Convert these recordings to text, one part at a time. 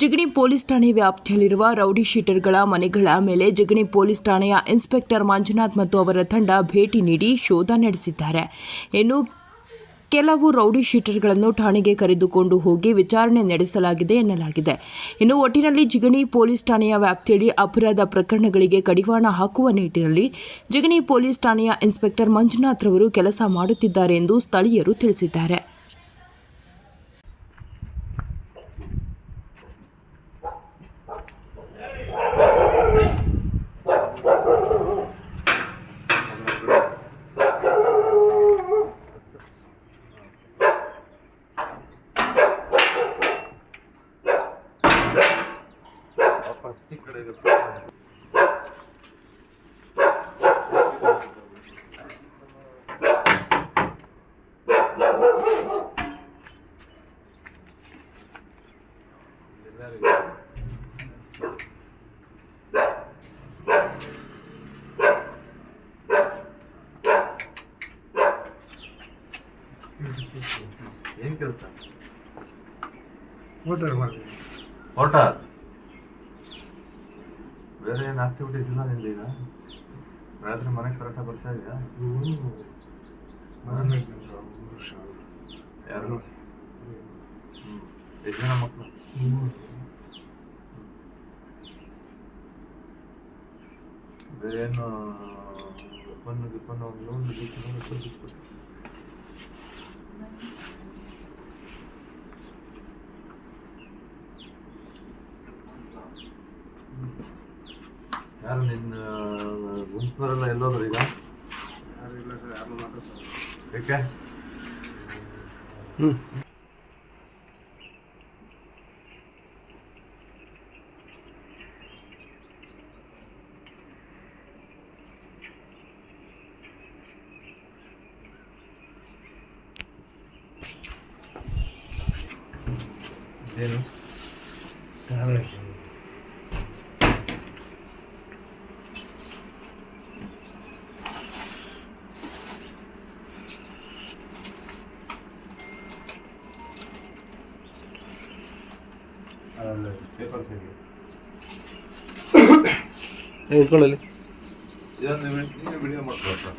Jigani police ಠಾಣೆ ವ್ಯಾಪ್ತಿಯಲ್ಲಿರುವ rowdy ಶೀಟರ್ಗಳ ಮನೆಗಳ ಮೇಲೆ ಜಿಗಣಿ ಪೊಲೀಸ್ ಠಾಣೆಯ ಇನ್ಸ್ಪೆಕ್ಟರ್ ಮಂಜುನಾಥ್ ಮತ್ತು ಅವರ ತಂಡ ಭೇಟಿ ನೀಡಿ ಶೋಧ ನಡೆಸಿದ್ದಾರೆ. ಇನ್ನು ಕೆಲವು ರೌಡಿ ಶೀಟರ್ಗಳನ್ನು ಠಾಣೆಗೆ ಕರೆದುಕೊಂಡು ಹೋಗಿ ವಿಚಾರಣೆ ನಡೆಸಲಾಗಿದೆ ಎನ್ನಲಾಗಿದೆ. ಇನ್ನು ಒಟ್ಟಿನಲ್ಲಿ ಜಿಗಣಿ ಪೊಲೀಸ್ ಠಾಣೆಯ ವ್ಯಾಪ್ತಿಯಲ್ಲಿ ಅಪರಾಧ ಪ್ರಕರಣಗಳಿಗೆ ಕಡಿವಾಣ ಹಾಕುವ ನಿಟ್ಟಿನಲ್ಲಿ ಜಿಗಣಿ ಪೊಲೀಸ್ ಠಾಣೆಯ ಇನ್ಸ್ಪೆಕ್ಟರ್ ಮಂಜುನಾಥ್ ರವರು ಕೆಲಸ ಮಾಡುತ್ತಿದ್ದಾರೆ ಎಂದು ಸ್ಥಳೀಯರು ತಿಳಿಸಿದ್ದಾರೆ. ಏನ್ ಕೆಲಸ ಮೋಟರ್ ಮಾಡ್ತೀವಿ ಓಟ ಬೇರೆ ಏನು ಆಕ್ಟಿವಿಟೀಸ್ ಇಲ್ಲ ನಿಂದು ಈಗ? ಬೆಳೆದ್ರೆ ಮನೆಗೆ ಕರೆಕ್ಟಾಗಿ ಬರ್ತಾ ಇದೆಯಾ? ಮನೆ ಕೆಲಸ ಮೂರು ವರ್ಷ ಯಾರು? ಹ್ಞೂ ಎಷ್ಟು ಜನ ಮಕ್ಕಳು. ಬೇರೆ ಏನು ಒಪ್ಪಂದ ಗಿಪ್ಪಂದ ಒಂದು ಒಂದು ಗಿಪ್ಪಂದ ಯಾರು ನಿನ್ನ ಗುಂಪರೆಲ್ಲ ಎಲ್ಲೋದ್ರು ಈಗ? ಯಾರು ಇಲ್ಲ ಸರ್ ಯಾರು ಮಾತ್ರ ಸರ್. ಏಕೆ ಏನು? ಟ್ರಾವೆಲ್ಸ್ ಪೇಪರ್ ತೆಗಿ ಇದೊಂದು ವಿಡಿಯೋ ಮಾಡಿರಿ ಸರ್.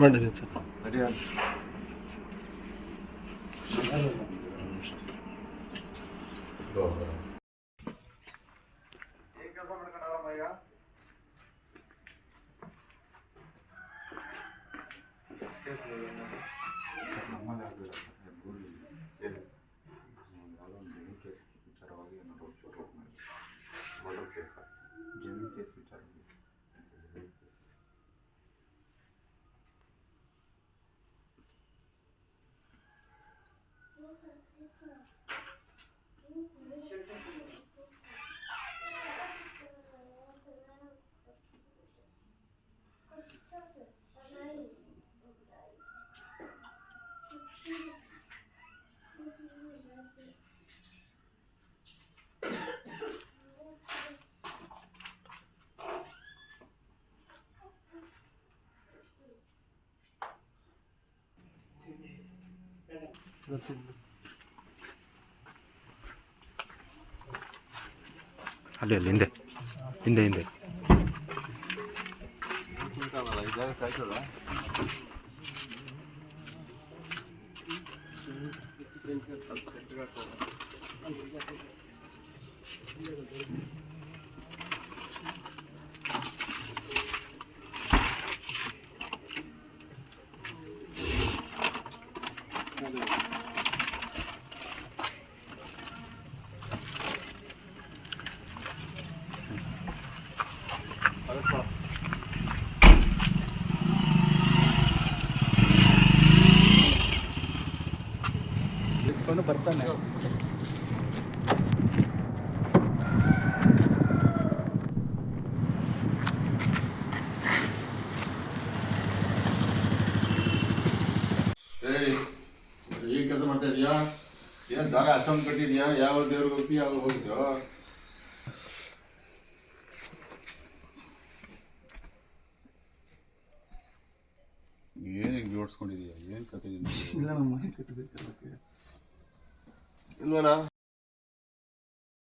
ですみたいな。ಅಲ್ಲಿ ಅಲ್ಲಿ ಹಿಂದೆ ಹಿಂದೆ ಹಿಂದೆ ಉಂಟಾನಲ್ಲ ಈ ಜಾಗ ಕಾಯ್ತದ ಇಟ್ಕೊಂಡು ಬರ್ತಾನೆ ಏಯ್ ಈಗ ಕೆಲಸ ಮಾಡ್ತಾ ಇದೀಯಾ ಏನ್ ದಾರ ಅಷ್ಟೊಂದು ಕಟ್ಟಿದ್ಯಾ ಯಾವ ದೇವ್ರಿಗೆ ಹೋಗಿ ಯಾವ ಹೋಗಿದ್ಯೋ ಏನಿಗೆ ಜೋಡಿಸ್ಕೊಂಡಿದೀಯ ಏನ್ ಕತೆ ಇಲ್ಲ ನಮ್ಮ ಮನೆ ಕಟ್ಟಬೇಕು 我呢？